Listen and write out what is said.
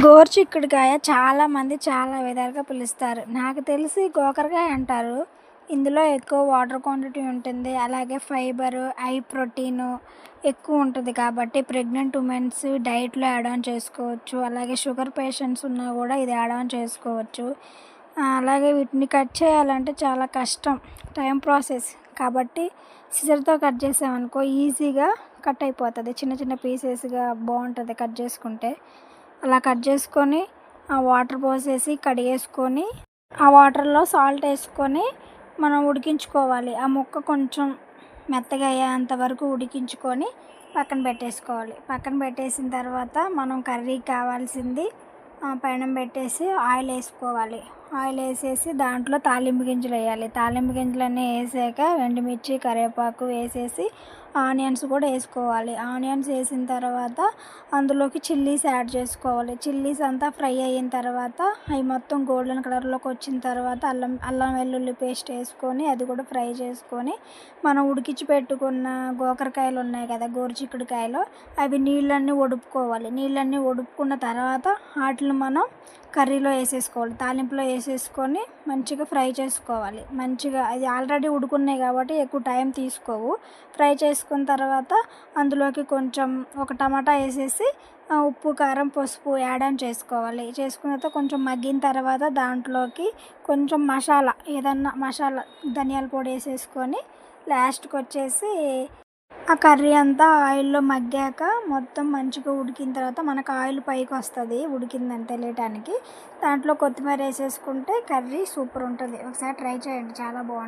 గోరుచిక్కుడుకాయ చాలామంది చాలా విధాలుగా పిలుస్తారు. నాకు తెలిసి గోకరకాయ అంటారు. ఇందులో ఎక్కువ వాటర్ క్వాంటిటీ ఉంటుంది. అలాగే ఫైబరు ఐ ప్రోటీను ఎక్కువ ఉంటుంది కాబట్టి ప్రెగ్నెంట్ ఉమెన్స్ డైట్లో యాడ్ ఆన్ చేసుకోవచ్చు. అలాగే షుగర్ పేషెంట్స్ ఉన్నా కూడా ఇది యాడ్ ఆన్ చేసుకోవచ్చు. అలాగే వీటిని కట్ చేయాలంటే చాలా కష్టం. Time process. కాబట్టి సిజర్తో కట్ చేసామనుకో ఈజీగా కట్ అయిపోతుంది. చిన్న చిన్న పీసెస్గా బాగుంటుంది కట్ చేసుకుంటే. అలా కట్ చేసుకొని ఆ వాటర్ పోసేసి కడిగేసుకొని ఆ వాటర్లో సాల్ట్ వేసుకొని మనం ఉడికించుకోవాలి. ఆ ముక్క కొంచెం మెత్తగా అయ్యేంత వరకు ఉడికించుకొని పక్కన పెట్టేసుకోవాలి. పక్కన పెట్టేసిన తర్వాత మనం కర్రీకి కావాల్సింది పైన పెట్టేసి ఆయిల్ వేసుకోవాలి. ఆయిల్ వేసేసి దాంట్లో తాలింపు గింజలు వేయాలి. తాలింపు గింజలన్నీ వేసాక ఎండుమిర్చి కరివేపాకు వేసేసి ఆనియన్స్ కూడా వేసుకోవాలి. ఆనియన్స్ వేసిన తర్వాత అందులోకి చిల్లీస్ యాడ్ చేసుకోవాలి. చిల్లీస్ అంతా ఫ్రై అయిన తర్వాత అవి మొత్తం గోల్డెన్ కలర్లోకి వచ్చిన తర్వాత అల్లం అల్లం వెల్లుల్లి పేస్ట్ వేసుకొని అది కూడా ఫ్రై చేసుకొని మనం ఉడికించి పెట్టుకున్న గోకరకాయలు ఉన్నాయి కదా గోరుచిక్కుడుకాయలు అవి నీళ్ళన్నీ ఒడుపుకోవాలి. నీళ్ళన్నీ ఒడుపుకున్న తర్వాత వాటిని మనం కర్రీలో వేసేసుకోవాలి. తాలింపులో వేసేసుకొని మంచిగా ఫ్రై చేసుకోవాలి. మంచిగా అది ఆల్రెడీ ఉడుకున్నాయి కాబట్టి ఎక్కువ టైం తీసుకోవు. ఫ్రై చేసుకున్న తర్వాత అందులోకి కొంచెం ఒక టమాటా వేసేసి ఉప్పు కారం పసుపు యాడ్ ఆన్ చేసుకోవాలి. చేసుకున్న తర్వాత కొంచెం మగ్గిన తర్వాత దాంట్లోకి కొంచెం మసాలా ఏదన్నా మసాలా ధనియాల పొడి వేసేసుకొని లాస్ట్కి వచ్చేసి ఆ కర్రీ అంతా ఆయిల్లో మగ్గాక మొత్తం మంచిగా ఉడికిన తర్వాత మనకు ఆయిల్ పైకి వస్తుంది ఉడికిందని తెలియటానికి దాంట్లో కొత్తిమీర వేసేసుకుంటే కర్రీ సూపర్ ఉంటుంది. ఒకసారి ట్రై చేయండి చాలా బాగుంటుంది.